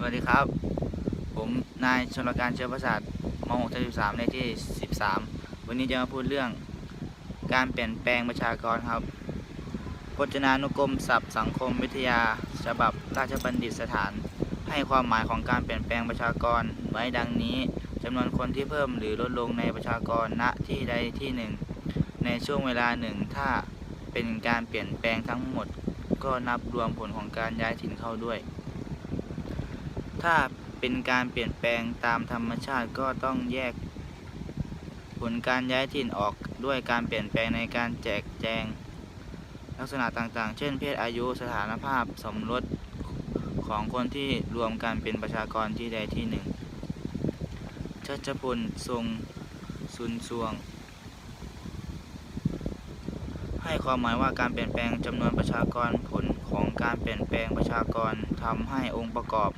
สวัสดีครับ ผมนายชลการเชื้อประสาทม6 3ในที่ 13 วันนี้จะมาพูดเรื่องการเปลี่ยนแปลงประชากรครับ พจนานุกรมศัพท์สังคมวิทยา ฉบับราชบัณฑิตสถาน ให้ความหมายของการเปลี่ยนแปลงประชากรไว้ดังนี้จำนวนคนที่เพิ่มหรือลดลงในประชากรณที่ใดที่หนึ่ง ในช่วงเวลาหนึ่งถ้าเป็นการเปลี่ยนแปลงทั้งหมด ก็นับรวมผลของการย้ายถิ่นเข้าด้วย ถ้าเป็นการเปลี่ยนแปลงตามธรรมชาติก็ต้องแยก ผลการย้ายถิ่นออกด้วยการเปลี่ยนแปลงในการแจกแจง ลักษณะต่างๆ เช่น เพศอายุสถานภาพสมรสของคนที่รวมกันเป็นประชากรที่ใดที่หนึ่งชัชพลทรงซุนซวง ให้ความหมายว่าการเปลี่ยนแปลงจำนวนประชากรผลของการเปลี่ยนแปลงประชากรทำให้องค์ประกอบ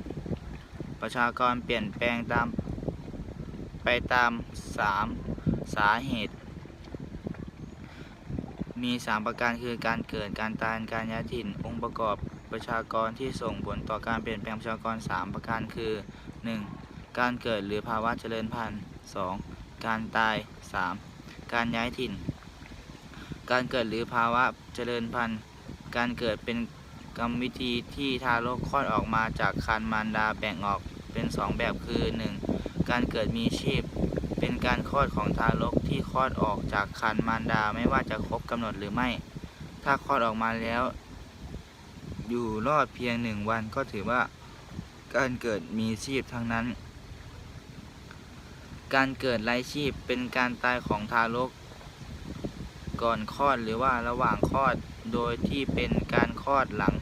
ประชากรเปลี่ยนแปลงตามไปตามสามสาเหตุ มี 3 ประการคือการเกิดการตายการย้ายถิ่น องค์ประกอบประชากรที่ส่งผลต่อการเปลี่ยนแปลงประชากร 3 ประการคือ 1. การเกิดหรือภาวะเจริญพันธุ์ 2. การตาย 3. การย้ายถิ่น การเกิดหรือภาวะเจริญพันธุ์ การเกิดเป็น กรรมวิธีที่ทารกคลอดออกมาจากครรภ์มารดาแบ่งออกเป็น 2 แบบคือ 1. การเกิดมีชีพ เป็นการคลอดของทารกที่คลอดออกจากครรภ์มารดาไม่ว่าจะครบกำหนดหรือไม่ ถ้าคลอดออกมาแล้ว อยู่รอดเพียงหนึ่งวันก็ถือว่า การเกิดมีชีพทั้งนั้น การเกิดไร้ชีพเป็นการตายของทารก ก่อนคลอดหรือว่าระหว่างคลอด โดยที่เป็นการคลอดหลัง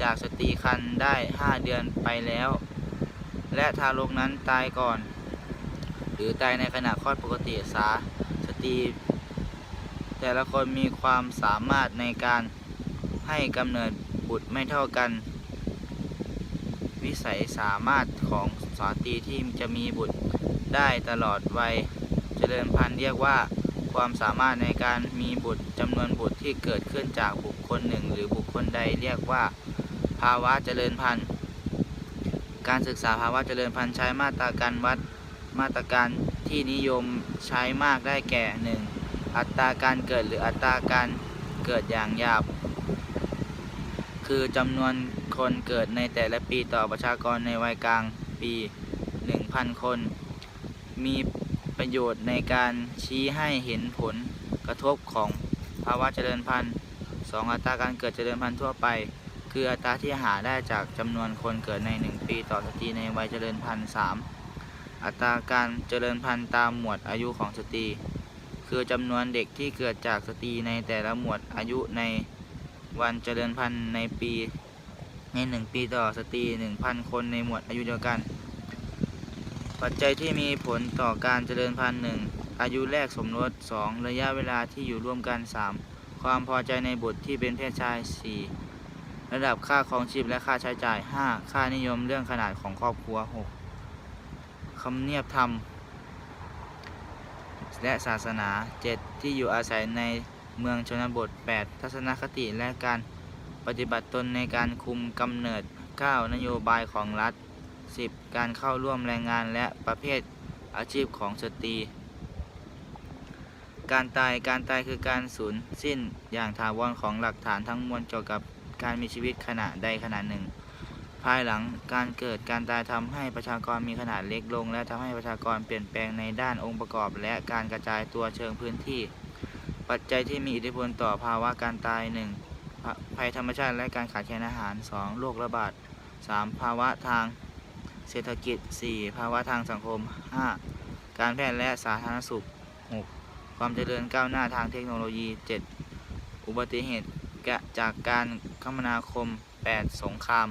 จากสตรีครรภ์ได้ 5 เดือนไปแล้ว และทารกนั้นตายก่อน หรือตายในขณะคลอดปกติสาสตรีแต่ละคนมีความสามารถในการให้กำเนิดบุตรไม่เท่ากัน วิสัยสามารถของสตรีที่จะมีบุตรได้ตลอดวัยเจริญพันธุ์เรียกว่า ความสามารถในการมีบุตรจำนวนบุตรที่เกิดขึ้นจากบุคคลหนึ่ง หรือบุคคลใดเรียกว่า ภาวะเจริญพันธุ์ การศึกษาภาวะเจริญพันธุ์ใช้มาตราการวัดมาตรการที่นิยมใช้มากได้แก่ 1. อัตราการเกิดหรืออัตราการเกิดอย่างหยาบ คือจำนวนคนเกิดในแต่ละปีต่อประชากรในวัยกลางปี 1,000 คน มี ประโยชน์ในการชี้ให้เห็นผลกระทบของภาวะเจริญพันธุ์ 2. อัตราการเกิดเจริญพันธุ์ทั่วไป คืออัตราที่หาได้จากจำนวนคนเกิดใน 1 ปีต่อสตรีในวัยเจริญพันธุ์ 3. อัตราการเจริญพันธุ์ตามหมวดอายุของสตรี คือจำนวนเด็กที่เกิดจากสตรีในแต่ละหมวดอายุในวันเจริญพันธุ์ในปีใน 1 ปีต่อสตรี 1,000 คนในหมวดอายุเดียวกัน ปัจจัยที่มีผลต่อการเจริญพันธุ์หนึ่งอายุแรกสมรส 2. ระยะเวลาที่อยู่ร่วมกัน 3. ความพอใจในบุตรที่เป็นเพศชาย 4. ระดับค่าครองชีพและค่าใช้จ่าย 5. ค่านิยมเรื่องขนาดของครอบครัว 6. คำเนียบธรรม และศาสนา 7. ที่อยู่อาศัยในเมืองชนบท 8. ทัศนคติและการปฏิบัติตนในการคุมกำเนิด 9. นโยบายของรัฐ 10. การเข้าร่วมแรงงานและประเภทอาชีพของสตรี การตายการตายคือการสูญสิ้นอย่างถาวรของหลักฐานทั้งมวลเกี่ยวกับการมีชีวิตขณะใดขณะหนึ่ง ภายหลังการเกิดการตายทำให้ประชากรมีขนาดเล็กลง และทำให้ประชากรเปลี่ยนแปลงในด้านองค์ประกอบ และการกระจายตัวเชิงพื้นที่ ปัจจัยที่มีอิทธิพลต่อภาวะการตาย 1. ภัยธรรมชาติและการขาดแคลนอาหาร 2. โรคระบาด 3. ภาวะทาง เศรษฐกิจ 4. ภาวะทางสังคม 5. การแพทย์และสาธารณสุข 6. ความเจริญก้าวหน้าทางเทคโนโลยี 7. อุบัติเหตุกะจากการคมนาคม 8. สงคราม